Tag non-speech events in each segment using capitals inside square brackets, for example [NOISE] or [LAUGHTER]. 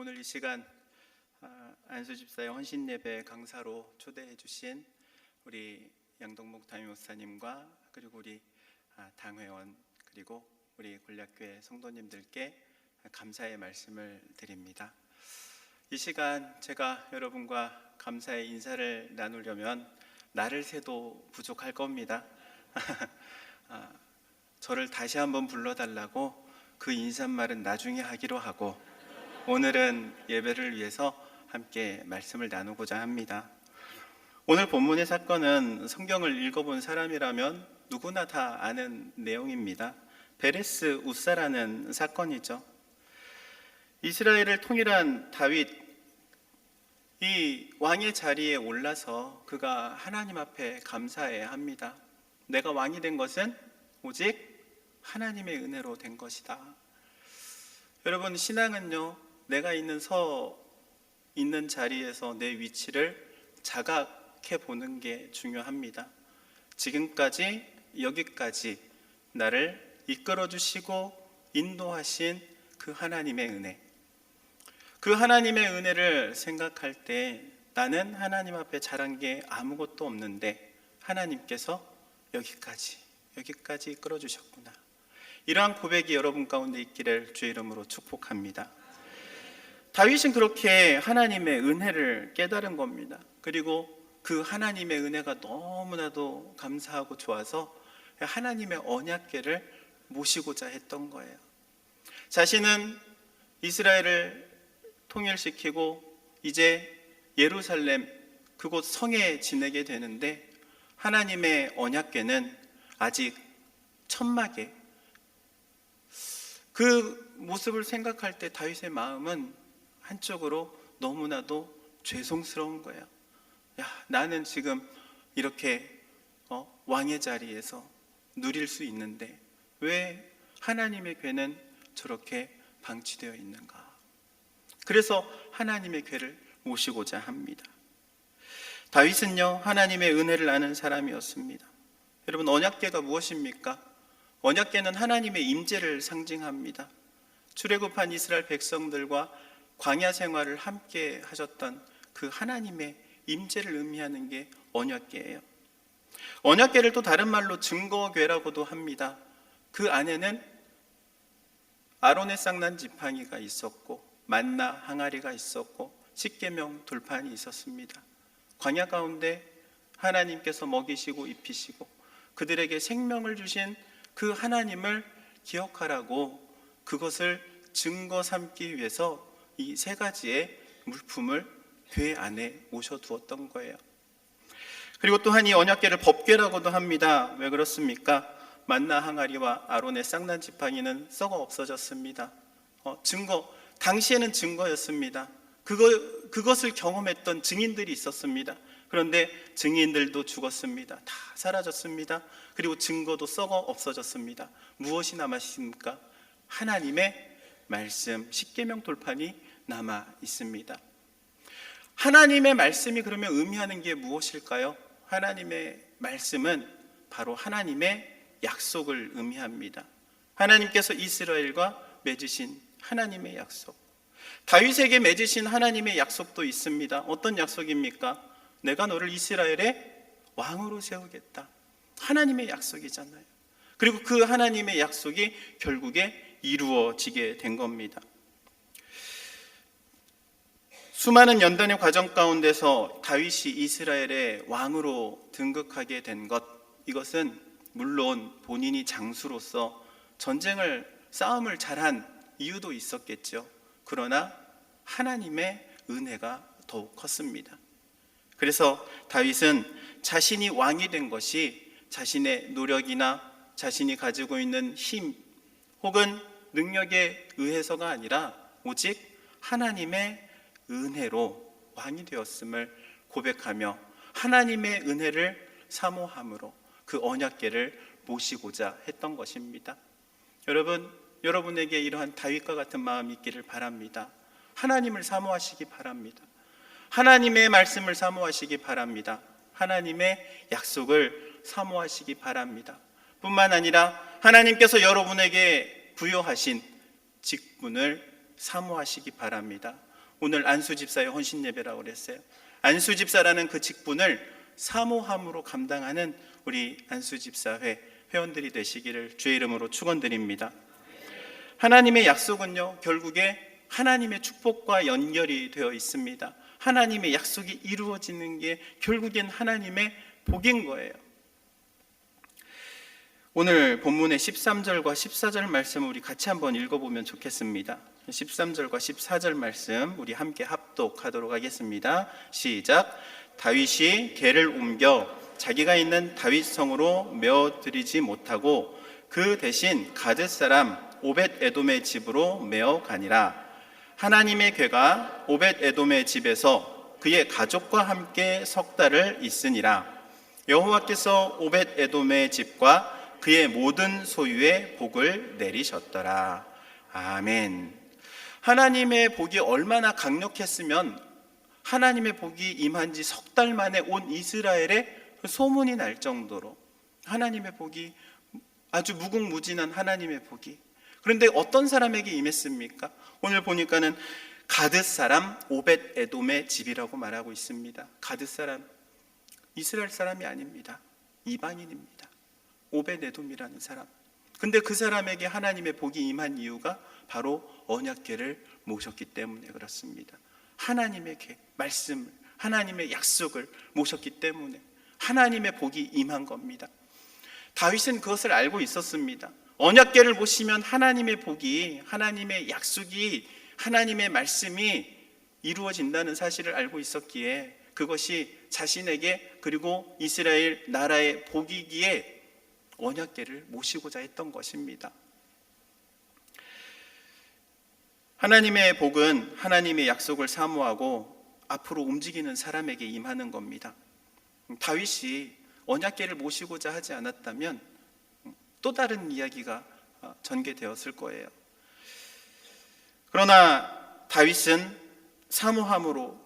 오늘 이 시간 아, 안수 집사의 헌신 예배 강사로 초대해 주신 우리 양동목 담임 목사님과 그리고 우리 아, 당회원 그리고 우리 권략교회 성도님들께 감사의 말씀을 드립니다. 이 시간 제가 여러분과 감사의 인사를 나누려면 나를 새도 부족할 겁니다. [LAUGHS] 아, 저를 다시 한번 불러달라고 그 인사말은 나중에 하기로 하고 오늘은 예배를 위해서 함께 말씀을 나누고자 합니다. 오늘 본문의 사건은 성경을 읽어본 사람이라면 누구나 다 아는 내용입니다. 베레스 우사라는 사건이죠. 이스라엘을 통일한 다윗 이 왕의 자리에 올라서 그가 하나님 앞에 감사해야 합니다. 내가 왕이 된 것은 오직 하나님의 은혜로 된 것이다. 여러분 신앙은요 내가 있는 서 있는 자리에서 내 위치를 자각해 보는 게 중요합니다. 지금까지 여기까지 나를 이끌어 주시고 인도하신 그 하나님의 은혜. 그 하나님의 은혜를 생각할 때 나는 하나님 앞에 잘한 게 아무것도 없는데 하나님께서 여기까지 여기까지 이끌어 주셨구나. 이러한 고백이 여러분 가운데 있기를 주의 이름으로 축복합니다. 다윗은 그렇게 하나님의 은혜를 깨달은 겁니다. 그리고 그 하나님의 은혜가 너무나도 감사하고 좋아서 하나님의 언약궤를 모시고자 했던 거예요. 자신은 이스라엘을 통일시키고 이제 예루살렘 그곳 성에 지내게 되는데 하나님의 언약궤는 아직 천막에 그 모습을 생각할 때 다윗의 마음은 한쪽으로 너무나도 죄송스러운 거예요. 야, 나는 지금 이렇게 어, 왕의 자리에서 누릴 수 있는데 왜 하나님의 괴는 저렇게 방치되어 있는가? 그래서 하나님의 괴를 모시고자 합니다. 다윗은요 하나님의 은혜를 아는 사람이었습니다. 여러분 언약궤가 무엇입니까? 언약궤는 하나님의 임재를 상징합니다. 출애굽한 이스라엘 백성들과 광야 생활을 함께 하셨던 그 하나님의 임재를 의미하는 게 언약궤예요. 언약궤를 또 다른 말로 증거궤라고도 합니다. 그 안에는 아론의 쌍난 지팡이가 있었고 만나 항아리가 있었고 십계명 돌판이 있었습니다. 광야 가운데 하나님께서 먹이시고 입히시고 그들에게 생명을 주신 그 하나님을 기억하라고 그것을 증거 삼기 위해서 이 세 가지의 물품을 궤 안에 모셔 두었던 거예요. 그리고 또한 이 언약궤를 법궤라고도 합니다. 왜 그렇습니까? 만나 항아리와 아론의 쌍난 지팡이는 썩어 없어졌습니다. 어, 증거 당시에는 증거였습니다. 그거 그것을 경험했던 증인들이 있었습니다. 그런데 증인들도 죽었습니다. 다 사라졌습니다. 그리고 증거도 썩어 없어졌습니다. 무엇이 남았습니까? 하나님의 말씀 십계명 돌판이 남아 있습니다. 하나님의 말씀이 그러면 의미하는 게 무엇일까요? 하나님의 말씀은 바로 하나님의 약속을 의미합니다. 하나님께서 이스라엘과 맺으신 하나님의 약속. 다윗에게 맺으신 하나님의 약속도 있습니다. 어떤 약속입니까? 내가 너를 이스라엘의 왕으로 세우겠다. 하나님의 약속이잖아요. 그리고 그 하나님의 약속이 결국에 이루어지게 된 겁니다. 수많은 연단의 과정 가운데서 다윗이 이스라엘의 왕으로 등극하게 된 것, 이것은 물론 본인이 장수로서 전쟁을, 싸움을 잘한 이유도 있었겠죠. 그러나 하나님의 은혜가 더욱 컸습니다. 그래서 다윗은 자신이 왕이 된 것이 자신의 노력이나 자신이 가지고 있는 힘 혹은 능력에 의해서가 아니라 오직 하나님의 은혜로 왕이 되었음을 고백하며 하나님의 은혜를 사모함으로 그 언약궤를 모시고자 했던 것입니다. 여러분, 여러분에게 이러한 다윗과 같은 마음이 있기를 바랍니다. 하나님을 사모하시기 바랍니다. 하나님의 말씀을 사모하시기 바랍니다. 하나님의 약속을 사모하시기 바랍니다. 뿐만 아니라 하나님께서 여러분에게 부여하신 직분을 사모하시기 바랍니다. 오늘 안수 집사의 헌신 예배라고 그랬어요. 안수 집사라는 그 직분을 사모함으로 감당하는 우리 안수 집사회 회원들이 되시기를 주의 이름으로 축원드립니다. 하나님의 약속은요, 결국에 하나님의 축복과 연결이 되어 있습니다. 하나님의 약속이 이루어지는 게 결국엔 하나님의 복인 거예요. 오늘 본문의 13절과 14절 말씀 우리 같이 한번 읽어보면 좋겠습니다. 13절과 14절 말씀 우리 함께 합독하도록 하겠습니다. 시작. 다윗이 개를 옮겨 자기가 있는 다윗 성으로 메어 드리지 못하고 그 대신 가드 사람 오벳 에돔의 집으로 메어 가니라. 하나님의 괴가 오벳 에돔의 집에서 그의 가족과 함께 석 달을 있으니라. 여호와께서 오벳 에돔의 집과 그의 모든 소유에 복을 내리셨더라. 아멘. 하나님의 복이 얼마나 강력했으면 하나님의 복이 임한 지 석 달 만에 온 이스라엘에 소문이 날 정도로 하나님의 복이 아주 무궁무진한 하나님의 복이 그런데 어떤 사람에게 임했습니까? 오늘 보니까는 가드 사람 오벳 에돔의 집이라고 말하고 있습니다. 가드 사람 이스라엘 사람이 아닙니다. 이방인입니다. 오벳 에돔이라는 사람. 근데 그 사람에게 하나님의 복이 임한 이유가 바로 언약궤를 모셨기 때문에 그렇습니다. 하나님의 궤, 말씀을, 하나님의 약속을 모셨기 때문에 하나님의 복이 임한 겁니다. 다윗은 그것을 알고 있었습니다. 언약궤를 모시면 하나님의 복이, 하나님의 약속이, 하나님의 말씀이 이루어진다는 사실을 알고 있었기에 그것이 자신에게 그리고 이스라엘 나라의 복이기에 언약궤를 모시고자 했던 것입니다. 하나님의 복은 하나님의 약속을 사모하고 앞으로 움직이는 사람에게 임하는 겁니다. 다윗이 언약궤를 모시고자 하지 않았다면 또 다른 이야기가 전개되었을 거예요. 그러나 다윗은 사모함으로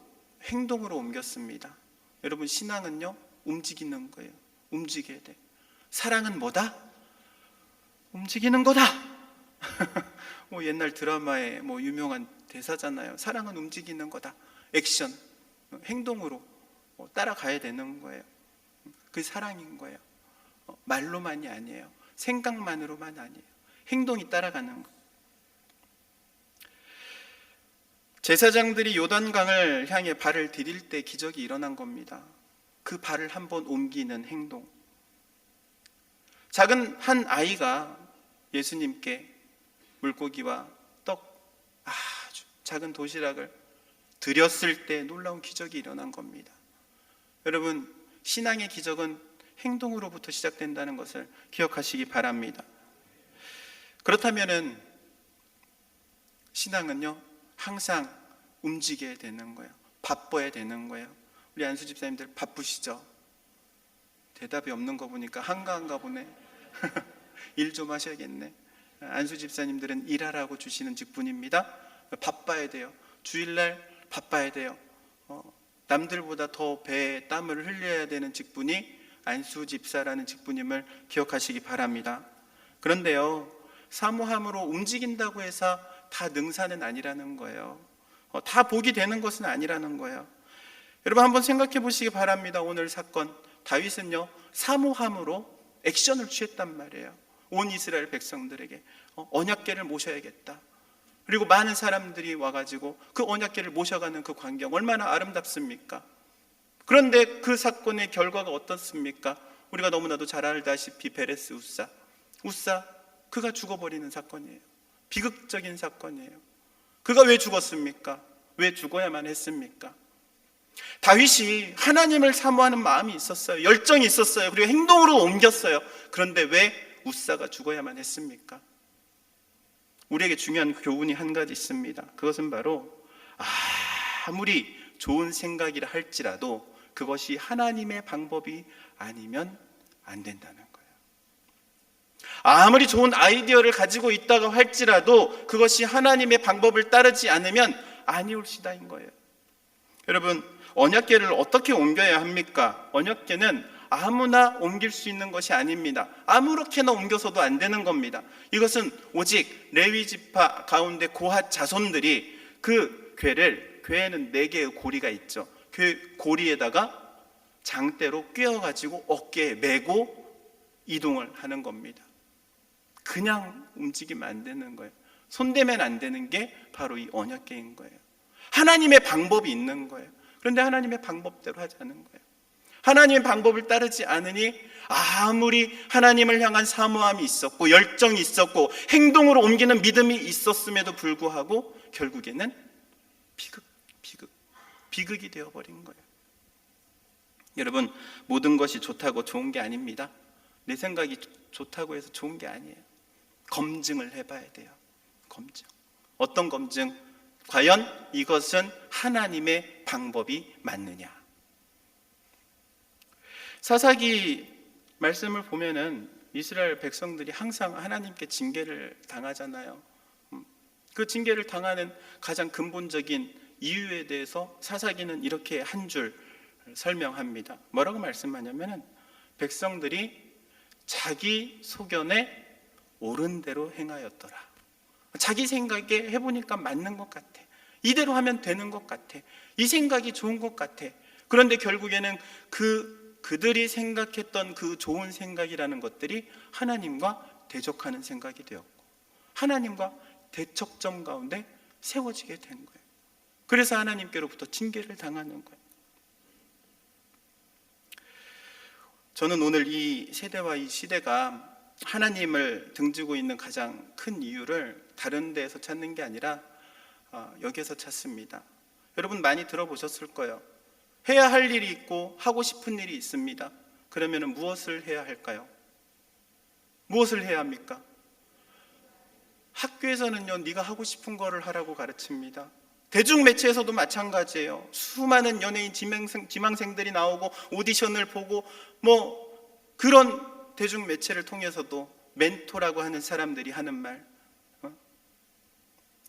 행동으로 옮겼습니다. 여러분 신앙은요 움직이는 거예요. 움직여야 돼. 사랑은 뭐다? 움직이는 거다. [LAUGHS] 뭐 옛날 드라마에 뭐 유명한 대사잖아요. 사랑은 움직이는 거다. 액션, 행동으로 어, 따라가야 되는 거예요. 그 사랑인 거예요. 어, 말로만이 아니에요. 생각만으로만 아니에요. 행동이 따라가는 거. 제사장들이 요단강을 향해 발을 디딜 때 기적이 일어난 겁니다. 그 발을 한번 옮기는 행동. 작은 한 아이가 예수님께 물고기와 떡 아주 작은 도시락을 드렸을 때 놀라운 기적이 일어난 겁니다. 여러분, 신앙의 기적은 행동으로부터 시작된다는 것을 기억하시기 바랍니다. 그렇다면은 신앙은요, 항상 움직여야 되는 거예요. 바빠야 되는 거예요. 우리 안수 집사님들 바쁘시죠? 대답이 없는 거 보니까 한가한가 보네. [LAUGHS] 일 좀 하셔야겠네. 안수 집사님들은 일하라고 주시는 직분입니다. 바빠야 돼요. 주일날 바빠야 돼요. 어, 남들보다 더 배에 땀을 흘려야 되는 직분이 안수 집사라는 직분임을 기억하시기 바랍니다. 그런데요, 사모함으로 움직인다고 해서 다 능사는 아니라는 거예요. 어, 다 복이 되는 것은 아니라는 거예요. 여러분 한번 생각해 보시기 바랍니다. 오늘 사건 다윗은요 사모함으로 액션을 취했단 말이에요. 온 이스라엘 백성들에게 어, 언약궤를 모셔야겠다. 그리고 많은 사람들이 와가지고 그 언약궤를 모셔가는 그 광경 얼마나 아름답습니까? 그런데 그 사건의 결과가 어떻습니까? 우리가 너무나도 잘 알다시피 베레스 우사, 우사 그가 죽어버리는 사건이에요. 비극적인 사건이에요. 그가 왜 죽었습니까? 왜 죽어야만 했습니까? 다윗이 하나님을 사모하는 마음이 있었어요. 열정이 있었어요. 그리고 행동으로 옮겼어요. 그런데 왜 우사가 죽어야만 했습니까? 우리에게 중요한 교훈이 한 가지 있습니다. 그것은 바로 아무리 좋은 생각이라 할지라도 그것이 하나님의 방법이 아니면 안 된다는 거예요. 아무리 좋은 아이디어를 가지고 있다고 할지라도 그것이 하나님의 방법을 따르지 않으면 아니올시다인 거예요. 여러분, 언약계를 어떻게 옮겨야 합니까? 언약계는 아무나 옮길 수 있는 것이 아닙니다. 아무렇게나 옮겨서도 안 되는 겁니다. 이것은 오직 레위 지파 가운데 고핫 자손들이 그 궤를 괴에는 네 개의 고리가 있죠. 그 고리에다가 장대로 꿰어 가지고 어깨에 메고 이동을 하는 겁니다. 그냥 움직이면 안 되는 거예요. 손대면 안 되는 게 바로 이 언약계인 거예요. 하나님의 방법이 있는 거예요. 그런데 하나님의 방법대로 하지 않은 거예요. 하나님의 방법을 따르지 않으니 아무리 하나님을 향한 사모함이 있었고 열정이 있었고 행동으로 옮기는 믿음이 있었음에도 불구하고 결국에는 비극, 비극, 비극이 되어버린 거예요. 여러분 모든 것이 좋다고 좋은 게 아닙니다. 내 생각이 좋다고 해서 좋은 게 아니에요. 검증을 해봐야 돼요. 검증. 어떤 검증? 과연 이것은 하나님의 방법이 맞느냐? 사사기 말씀을 보면은 이스라엘 백성들이 항상 하나님께 징계를 당하잖아요. 음, 그 징계를 당하는 가장 근본적인 이유에 대해서 사사기는 이렇게 한 줄 설명합니다. 뭐라고 말씀하냐면은 백성들이 자기 소견에 옳은 대로 행하였더라. 자기 생각에 해보니까 맞는 것 같아. 이대로 하면 되는 것 같아. 이 생각이 좋은 것 같아. 그런데 결국에는 그 그들이 생각했던 그 좋은 생각이라는 것들이 하나님과 대적하는 생각이 되었고 하나님과 대척점 가운데 세워지게 된 거예요. 그래서 하나님께로부터 징계를 당하는 거예요. 저는 오늘 이 세대와 이 시대가 하나님을 등지고 있는 가장 큰 이유를 다른 데에서 찾는 게 아니라 어, 여기에서 찾습니다. 여러분 많이 들어보셨을 거예요. 해야 할 일이 있고 하고 싶은 일이 있습니다. 그러면 무엇을 해야 할까요? 무엇을 해야 합니까? 학교에서는요, 네가 하고 싶은 거를 하라고 가르칩니다. 대중 매체에서도 마찬가지예요. 수많은 연예인 지망생, 지망생들이 나오고 오디션을 보고 뭐 그런 대중 매체를 통해서도 멘토라고 하는 사람들이 하는 말 어?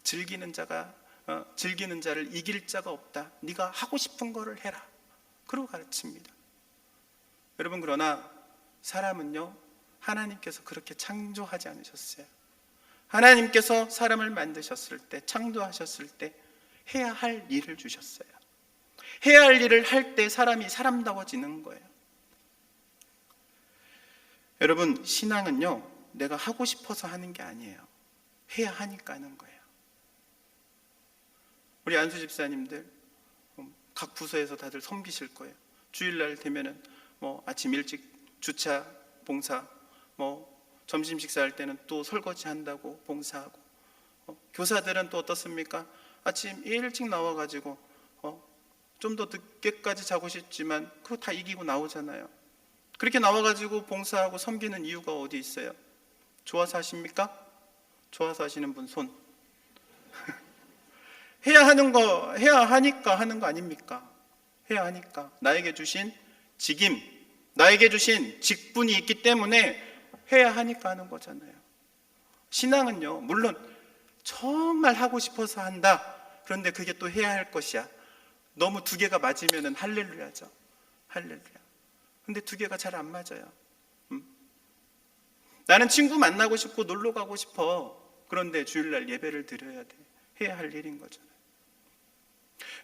즐기는 자가 어, 즐기는 자를 이길 자가 없다. 네가 하고 싶은 거를 해라. 그러고 가르칩니다. 여러분 그러나 사람은요 하나님께서 그렇게 창조하지 않으셨어요. 하나님께서 사람을 만드셨을 때 창조하셨을 때 해야 할 일을 주셨어요. 해야 할 일을 할 때 사람이 사람다워지는 거예요. 여러분 신앙은요 내가 하고 싶어서 하는 게 아니에요. 해야 하니까 하는 거예요. 우리 안수 집사님들 음, 각 부서에서 다들 섬기실 거예요. 주일날 되면은 뭐 아침 일찍 주차 봉사, 뭐 점심 식사할 때는 또 설거지 한다고 봉사하고 어, 교사들은 또 어떻습니까? 아침 일찍 나와가지고 어, 좀 더 늦게까지 자고 싶지만 그거 다 이기고 나오잖아요. 그렇게 나와가지고 봉사하고 섬기는 이유가 어디 있어요? 좋아서 하십니까? 좋아서 하시는 분 손. [LAUGHS] 해야 하는 거, 해야 하니까 하는 거 아닙니까? 해야 하니까. 나에게 주신 직임, 나에게 주신 직분이 있기 때문에 해야 하니까 하는 거잖아요. 신앙은요, 물론 정말 하고 싶어서 한다. 그런데 그게 또 해야 할 것이야. 너무 두 개가 맞으면 할렐루야죠. 할렐루야. 근데 두 개가 잘 안 맞아요. 음? 나는 친구 만나고 싶고 놀러 가고 싶어. 그런데 주일날 예배를 드려야 돼. 해야 할 일인 거잖아요.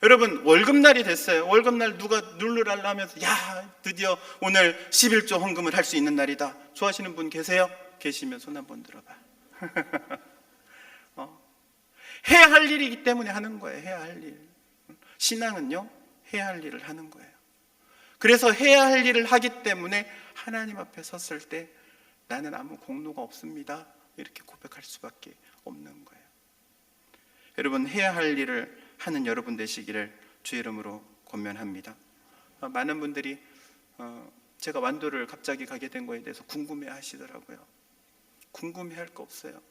여러분 월급날이 됐어요. 월급날 누가 누르랄라 하면서 야 드디어 오늘 11조 헌금을 할 수 있는 날이다. 좋아하시는 분 계세요? 계시면 손 한번 들어봐. [LAUGHS] 어. 해야 할 일이기 때문에 하는 거예요. 해야 할 일. 신앙은요 해야 할 일을 하는 거예요. 그래서 해야 할 일을 하기 때문에 하나님 앞에 섰을 때 나는 아무 공로가 없습니다. 이렇게 고백할 수밖에 없는 거예요. 여러분 해야 할 일을 하는 여러분 되시기를 주 이름으로 권면합니다. 어, 많은 분들이 어, 제가 완도를 갑자기 가게 된 거에 대해서 궁금해 하시더라고요. 궁금해 할 거 없어요.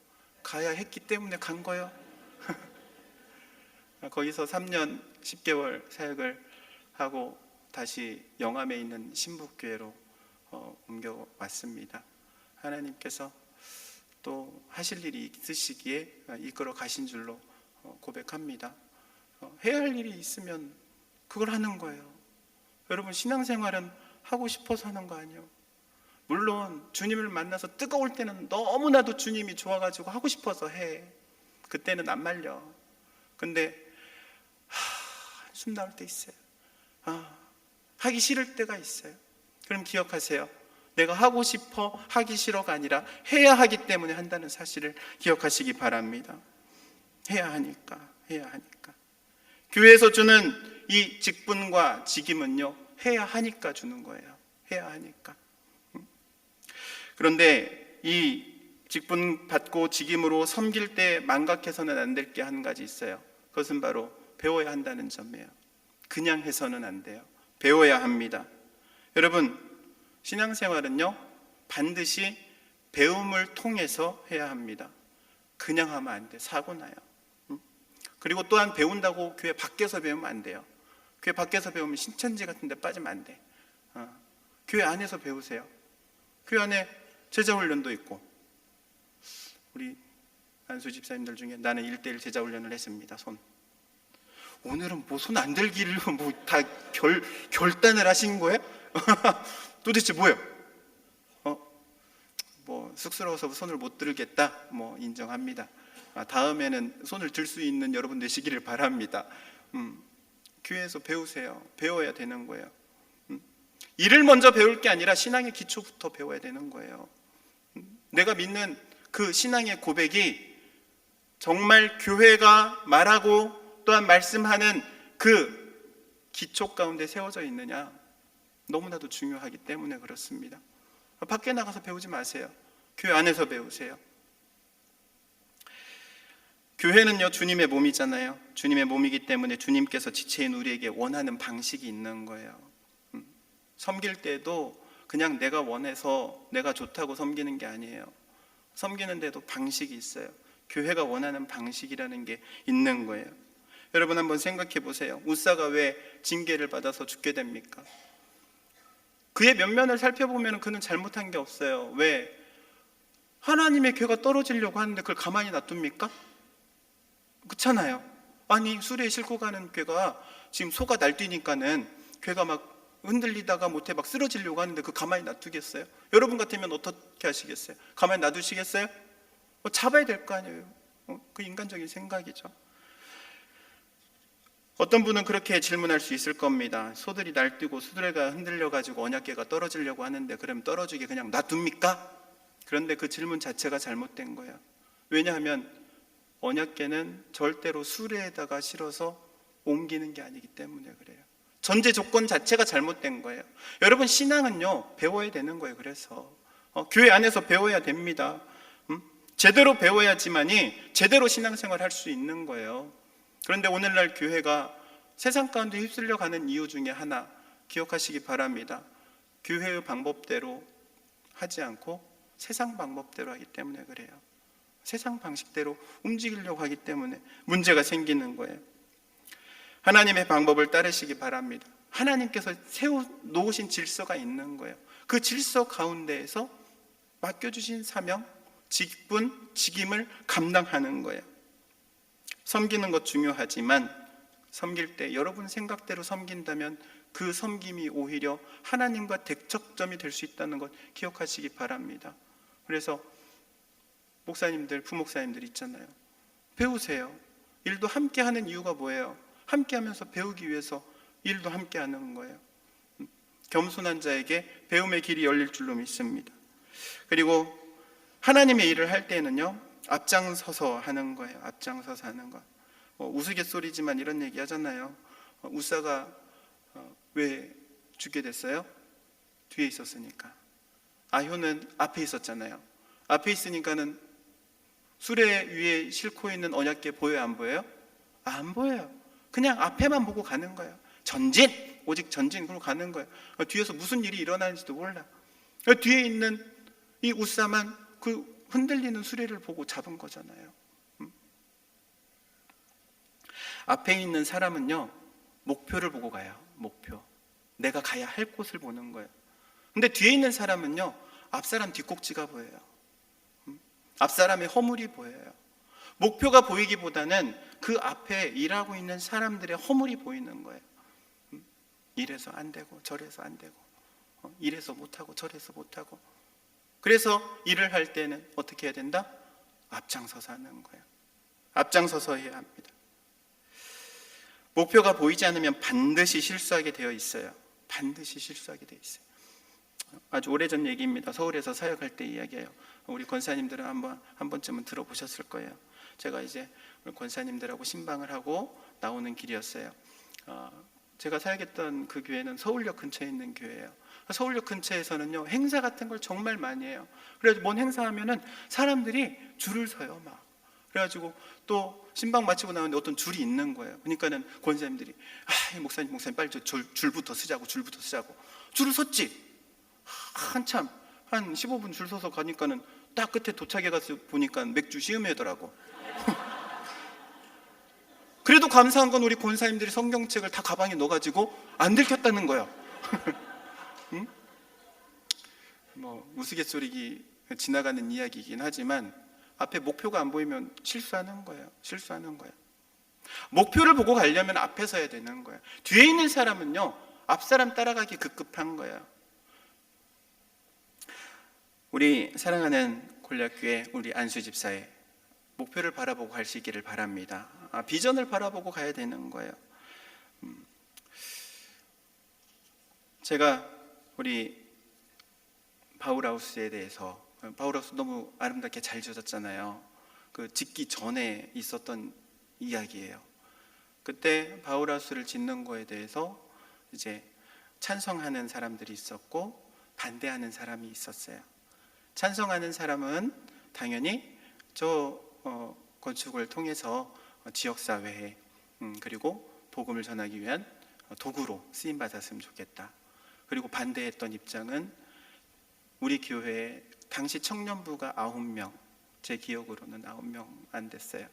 가야 했기 때문에 간 거요. [LAUGHS] 거기서 3년 10개월 사역을 하고 다시 영암에 있는 신북교회로 어, 옮겨왔습니다. 하나님께서 또 하실 일이 있으시기에 이끌어 가신 줄로 어, 고백합니다. 어, 해야 할 일이 있으면 그걸 하는 거예요. 여러분 신앙생활은 하고 싶어서 하는 거 아니에요. 물론 주님을 만나서 뜨거울 때는 너무나도 주님이 좋아가지고 하고 싶어서 해. 그때는 안 말려. 근데 하, 숨 나올 때 있어요. 아, 하기 싫을 때가 있어요. 그럼 기억하세요. 내가 하고 싶어 하기 싫어가 아니라 해야 하기 때문에 한다는 사실을 기억하시기 바랍니다. 해야 하니까, 해야 하니까. 교회에서 주는 이 직분과 직임은요, 해야 하니까 주는 거예요. 해야 하니까. 음. 그런데 이 직분 받고 직임으로 섬길 때 망각해서는 안 될 게 한 가지 있어요. 그것은 바로 배워야 한다는 점이에요. 그냥 해서는 안 돼요. 배워야 합니다. 여러분, 신앙생활은요, 반드시 배움을 통해서 해야 합니다. 그냥 하면 안 돼. 사고 나요. 음? 그리고 또한 배운다고 교회 밖에서 배우면 안 돼요. 교회 밖에서 배우면 신천지 같은 데 빠지면 안 돼. 어. 교회 안에서 배우세요. 교회 안에 제자훈련도 있고, 우리 안수 집사님들 중에 나는 일대일 제자훈련을 했습니다. 손. 오늘은 뭐 손 안 들기를 [LAUGHS] 뭐 다 결, 결단을 하신 거예요? [LAUGHS] 도대체 뭐예요? 어? 뭐 쑥스러워서 손을 못 들겠다. 뭐 인정합니다. 아, 다음에는 손을 들 수 있는 여러분 되시기를 바랍니다. 음, 교회에서 배우세요. 배워야 되는 거예요. 음, 일을 먼저 배울 게 아니라 신앙의 기초부터 배워야 되는 거예요. 음, 내가 믿는 그 신앙의 고백이 정말 교회가 말하고 또한 말씀하는 그 기초 가운데 세워져 있느냐 너무나도 중요하기 때문에 그렇습니다. 밖에 나가서 배우지 마세요. 교회 안에서 배우세요. 교회는요 주님의 몸이잖아요. 주님의 몸이기 때문에 주님께서 지체인 우리에게 원하는 방식이 있는 거예요. 음, 섬길 때도 그냥 내가 원해서 내가 좋다고 섬기는 게 아니에요. 섬기는데도 방식이 있어요. 교회가 원하는 방식이라는 게 있는 거예요. 여러분 한번 생각해 보세요. 우사가 왜 징계를 받아서 죽게 됩니까? 그의 면면을 살펴보면 그는 잘못한 게 없어요. 왜? 하나님의 괴가 떨어지려고 하는데 그걸 가만히 놔둡니까? 그렇잖아요. 아니 수레에 싣고 가는 괴가 지금 소가 날뛰니까는 괴가 막 흔들리다가 못해 막 쓰러지려고 하는데 그 가만히 놔두겠어요? 여러분 같으면 어떻게 하시겠어요? 가만히 놔두시겠어요? 어, 잡아야 될 거 아니에요. 어, 그 인간적인 생각이죠. 어떤 분은 그렇게 질문할 수 있을 겁니다. 소들이 날뛰고 수레가 흔들려 가지고 언약계가 떨어지려고 하는데 그럼 떨어지게 그냥 놔둡니까? 그런데 그 질문 자체가 잘못된 거예요. 왜냐하면 언약계는 절대로 수레에다가 실어서 옮기는 게 아니기 때문에 그래요. 전제 조건 자체가 잘못된 거예요. 여러분 신앙은요 배워야 되는 거예요. 그래서 어, 교회 안에서 배워야 됩니다. 음? 제대로 배워야지만이 제대로 신앙생활 할 수 있는 거예요. 그런데 오늘날 교회가 세상 가운데 휩쓸려 가는 이유 중에 하나 기억하시기 바랍니다. 교회의 방법대로 하지 않고 세상 방법대로 하기 때문에 그래요. 세상 방식대로 움직이려고 하기 때문에 문제가 생기는 거예요. 하나님의 방법을 따르시기 바랍니다. 하나님께서 세워 놓으신 질서가 있는 거예요. 그 질서 가운데에서 맡겨주신 사명, 직분, 직임을 감당하는 거예요. 섬기는 것 중요하지만 섬길 때 여러분 생각대로 섬긴다면 그 섬김이 오히려 하나님과 대척점이 될 수 있다는 것 기억하시기 바랍니다. 그래서 목사님들, 부목사님들 있잖아요. 배우세요. 일도 함께 하는 이유가 뭐예요? 함께 하면서 배우기 위해서 일도 함께 하는 거예요. 겸손한 자에게 배움의 길이 열릴 줄로 믿습니다. 그리고 하나님의 일을 할 때는요, 앞장서서 하는 거예요. 앞장서서 하는 거. 어, 우스갯소리지만 이런 얘기 하잖아요. 어, 우사가 어, 왜 죽게 됐어요? 뒤에 있었으니까. 아효는 앞에 있었잖아요. 앞에 있으니까는 수레 위에 싣고 있는 언약계 보여요, 안 보여요? 아, 안 보여요. 그냥 앞에만 보고 가는 거예요. 전진! 오직 전진! 그러고 가는 거예요. 어, 뒤에서 무슨 일이 일어나는지도 몰라. 어, 뒤에 있는 이 우사만 그 흔들리는 수레를 보고 잡은 거잖아요. 음? 앞에 있는 사람은요, 목표를 보고 가요. 목표. 내가 가야 할 곳을 보는 거예요. 근데 뒤에 있는 사람은요, 앞 사람 뒷꼭지가 보여요. 음? 앞사람의 허물이 보여요. 목표가 보이기보다는 그 앞에 일하고 있는 사람들의 허물이 보이는 거예요. 음? 이래서 안 되고 저래서 안 되고 어, 이래서 못하고 저래서 못하고 그래서 일을 할 때는 어떻게 해야 된다? 앞장서서 하는 거예요. 앞장서서 해야 합니다. 목표가 보이지 않으면 반드시 실수하게 되어 있어요. 반드시 실수하게 되어 있어요. 아주 오래전 얘기입니다. 서울에서 사역할 때 이야기예요. 우리 권사님들은 한번 한 번쯤은 들어보셨을 거예요. 제가 이제 권사님들하고 신방을 하고 나오는 길이었어요. 어, 제가 사역했던 그 교회는 서울역 근처에 있는 교회예요. 서울역 근처에서는요 행사 같은 걸 정말 많이 해요. 그래서 뭔 행사하면은 사람들이 줄을 서요 막. 그래가지고 또 신방 마치고 나오는데 어떤 줄이 있는 거예요. 그러니까는 권사님들이 아 목사님 목사님 빨리 저 줄, 줄부터 쓰자고 줄부터 쓰자고 줄을 섰지. 한참 한 15분 줄 서서 가니까는 딱 끝에 도착해 가서 보니까 맥주 시음회더라고. [LAUGHS] 그래도 감사한 건 우리 권사님들이 성경책을 다 가방에 넣어가지고 안 들켰다는 거예요. [LAUGHS] 응? 뭐 우스갯소리기 지나가는 이야기이긴 하지만 앞에 목표가 안 보이면 실수하는 거예요. 실수하는 거예요. 목표를 보고 가려면 앞에 서야 되는 거예요. 뒤에 있는 사람은요 앞 사람 따라가기 급급한 거예요. 우리 사랑하는 골략교회 우리 안수 집사의 목표를 바라보고 갈 수 있기를 바랍니다. 아, 비전을 바라보고 가야 되는 거예요. 음. 제가 우리 바울하우스에 대해서 바울하우스 너무 아름답게 잘 지어졌잖아요. 그 짓기 전에 있었던 이야기예요. 그때 바울하우스를 짓는 거에 대해서 이제 찬성하는 사람들이 있었고 반대하는 사람이 있었어요. 찬성하는 사람은 당연히 저 어, 건축을 통해서 지역 사회에 음, 그리고 복음을 전하기 위한 도구로 쓰임 받았으면 좋겠다. 그리고 반대했던 입장은 우리 교회에 당시 청년부가 아홉 명, 제 기억으로는 아홉 명 안 됐어요.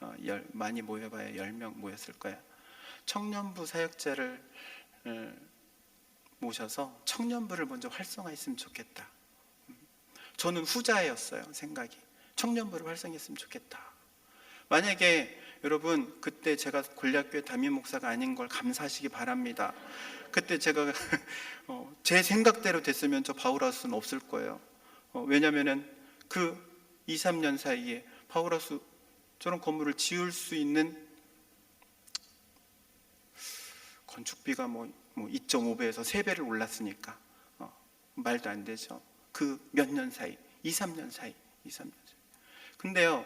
어, 열, 많이 모여봐야 열 명 모였을 거예요. 청년부 사역자를 어, 모셔서 청년부를 먼저 활성화했으면 좋겠다. 음, 저는 후자였어요 생각이. 청년부를 활성했으면 좋겠다. 만약에 여러분 그때 제가 권략교회 담임 목사가 아닌 걸 감사하시기 바랍니다. 그때 제가 [LAUGHS] 어, 제 생각대로 됐으면 저 바울하우스는 없을 거예요. 어, 왜냐하면은 그 2, 3년 사이에 바울하우스 저런 건물을 지을 수 있는 건축비가 뭐, 뭐 2.5배에서 3배를 올랐으니까 어, 말도 안 되죠. 그 몇 년 사이, 2, 3년 사이, 2, 3년 사이. 근데요,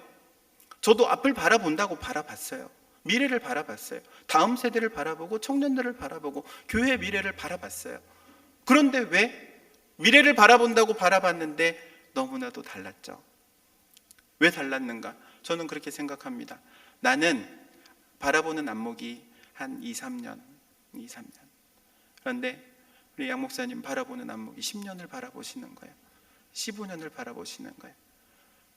저도 앞을 바라본다고 바라봤어요. 미래를 바라봤어요. 다음 세대를 바라보고 청년들을 바라보고 교회 미래를 바라봤어요. 그런데 왜 미래를 바라본다고 바라봤는데 너무나도 달랐죠. 왜 달랐는가? 저는 그렇게 생각합니다. 나는 바라보는 안목이 한 2, 3년, 2, 3년. 그런데 우리 양 목사님 바라보는 안목이 10년을 바라보시는 거예요. 15년을 바라보시는 거예요.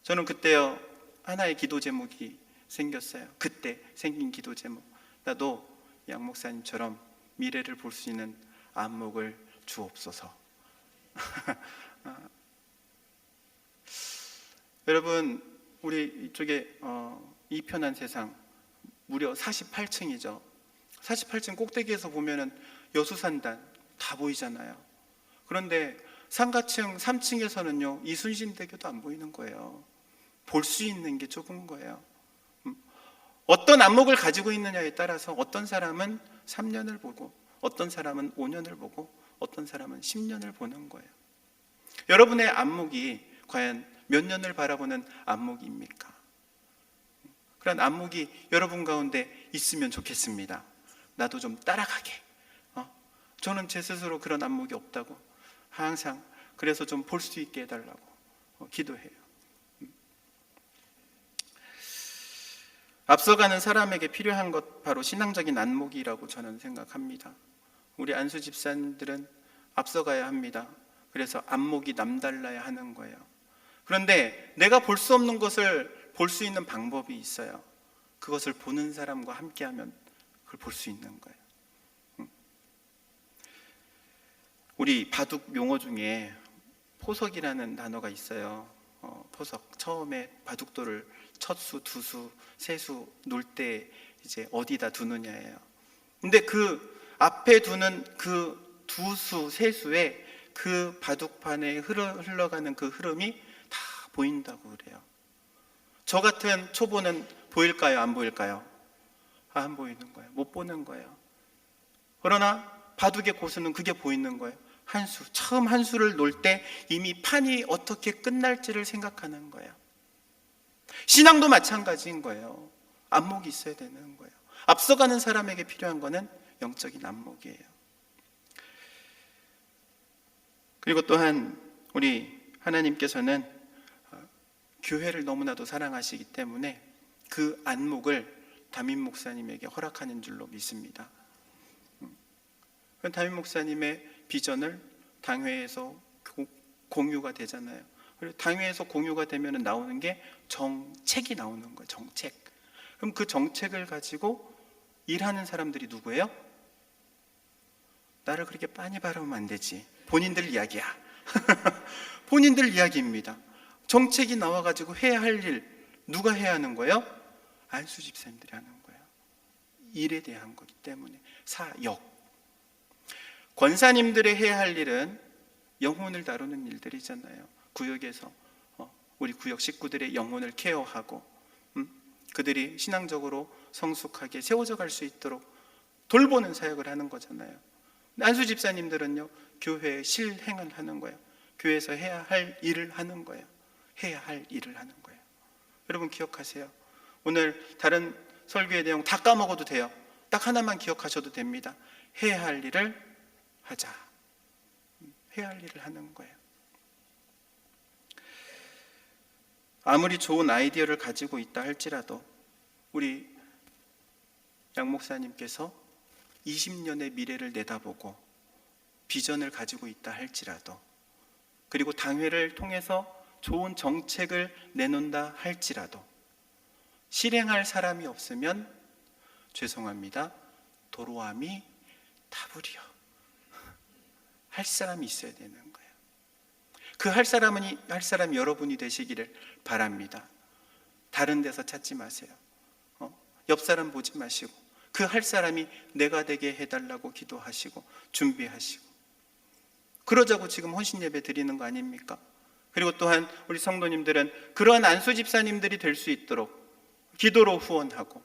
저는 그때요 하나의 기도 제목이 생겼어요. 그때 생긴 기도 제목. 나도 양 목사님처럼 미래를 볼 수 있는 안목을 주옵소서. [LAUGHS] 여러분 우리 이쪽에 어, 이 편한 세상 무려 48층이죠. 48층 꼭대기에서 보면은 여수산단 다 보이잖아요. 그런데 상가층 3층에서는요 이순신 대교도 안 보이는 거예요. 볼 수 있는 게 적은 거예요. 음, 어떤 안목을 가지고 있느냐에 따라서 어떤 사람은 3년을 보고 어떤 사람은 5년을 보고 어떤 사람은 10년을 보는 거예요. 여러분의 안목이 과연 몇 년을 바라보는 안목입니까? 그런 안목이 여러분 가운데 있으면 좋겠습니다. 나도 좀 따라가게. 어? 저는 제 스스로 그런 안목이 없다고 항상 그래서 좀 볼 수 있게 해달라고 어, 기도해요. 음. 앞서가는 사람에게 필요한 것 바로 신앙적인 안목이라고 저는 생각합니다. 우리 안수 집사님들은 앞서가야 합니다. 그래서 안목이 남달라야 하는 거예요. 그런데 내가 볼 수 없는 것을 볼 수 있는 방법이 있어요. 그것을 보는 사람과 함께하면 그걸 볼 수 있는 거예요. 음. 우리 바둑 용어 중에 포석이라는 단어가 있어요. 어, 포석 처음에 바둑돌을 첫 수, 두 수, 세수 놓을 때 이제 어디다 두느냐예요. 근데 그 앞에 두는 그 두 수, 세 수에 그 바둑판에 흘러가는 그 흐름이 다 보인다고 그래요. 저 같은 초보는 보일까요? 안 보일까요? 안 보이는 거예요. 못 보는 거예요. 그러나 바둑의 고수는 그게 보이는 거예요. 한 수, 처음 한 수를 놓을 때 이미 판이 어떻게 끝날지를 생각하는 거예요. 신앙도 마찬가지인 거예요. 안목이 있어야 되는 거예요. 앞서가는 사람에게 필요한 거는 영적인 안목이에요. 그리고 또한 우리 하나님께서는 어, 교회를 너무나도 사랑하시기 때문에 그 안목을 담임 목사님에게 허락하는 줄로 믿습니다. 음. 그 담임 목사님의 비전을 당회에서 고- 공유가 되잖아요. 당회에서 공유가 되면 나오는 게 정책이 나오는 거예요. 정책. 그럼 그 정책을 가지고 일하는 사람들이 누구예요? 나를 그렇게 빤히 바라보면 안 되지. 본인들 이야기야. [LAUGHS] 본인들 이야기입니다. 정책이 나와가지고 해야 할 일, 누가 해야 하는 거예요? 안수 집사님들이 하는 거예요. 일에 대한 거기 때문에. 사역. 권사님들의 해야 할 일은 영혼을 다루는 일들이잖아요. 구역에서 어, 우리 구역 식구들의 영혼을 케어하고 음, 그들이 신앙적으로 성숙하게 세워져 갈 수 있도록 돌보는 사역을 하는 거잖아요. 안수 집사님들은요 교회에 실행을 하는 거예요. 교회에서 해야 할 일을 하는 거예요. 해야 할 일을 하는 거예요. 여러분 기억하세요. 오늘 다른 설교의 내용 다 까먹어도 돼요. 딱 하나만 기억하셔도 됩니다. 해야 할 일을 하자. 해야 할 일을 하는 거예요. 아무리 좋은 아이디어를 가지고 있다 할지라도 우리 양 목사님께서 20년의 미래를 내다보고 비전을 가지고 있다 할지라도 그리고 당회를 통해서 좋은 정책을 내놓는다 할지라도 실행할 사람이 없으면 죄송합니다. 도로함이 다불이요. 할 사람이 있어야 되는 거예요. 그 할 사람은 할 사람이 여러분이 되시기를 바랍니다. 다른 데서 찾지 마세요. 어? 옆 사람 보지 마시고 그 할 사람이 내가 되게 해달라고 기도하시고 준비하시고 그러자고 지금 헌신 예배 드리는 거 아닙니까? 그리고 또한 우리 성도님들은 그러한 안수 집사님들이 될 수 있도록 기도로 후원하고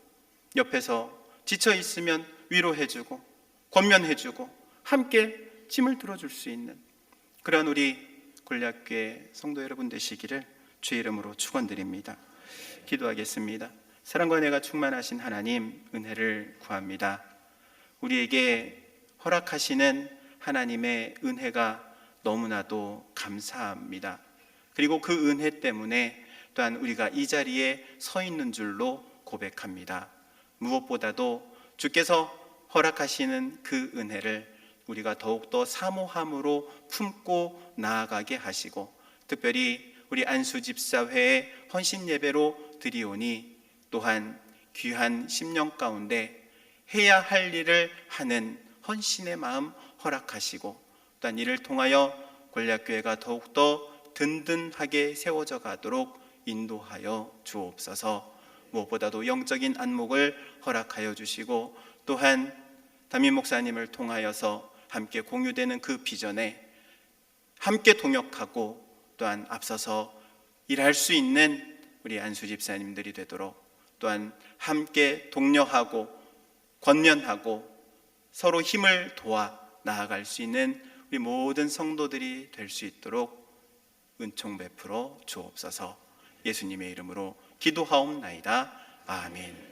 옆에서 지쳐 있으면 위로해주고 권면해주고 함께 짐을 들어줄 수 있는 그런 우리 골략교회 성도 여러분 되시기를 주의 이름으로 축원드립니다. 기도하겠습니다. 사랑과 은혜가 충만하신 하나님 은혜를 구합니다. 우리에게 허락하시는 하나님의 은혜가 너무나도 감사합니다. 그리고 그 은혜 때문에 또한 우리가 이 자리에 서 있는 줄로 고백합니다. 무엇보다도 주께서 허락하시는 그 은혜를 우리가 더욱더 사모함으로 품고 나아가게 하시고 특별히 우리 안수 집사회의 헌신 예배로 드리오니 또한 귀한 심령 가운데 해야 할 일을 하는 헌신의 마음 허락하시고 또한 이를 통하여 권략교회가 더욱더 든든하게 세워져 가도록 인도하여 주옵소서. 무엇보다도 영적인 안목을 허락하여 주시고 또한 담임 목사님을 통하여서 함께 공유되는 그 비전에 함께 동역하고 또한 앞서서 일할 수 있는 우리 안수 집사님들이 되도록 또한 함께 독려하고 권면하고 서로 힘을 도와 나아갈 수 있는 우리 모든 성도들이 될 수 있도록 은총 베풀어 주옵소서 예수님의 이름으로 기도하옵나이다. 아멘.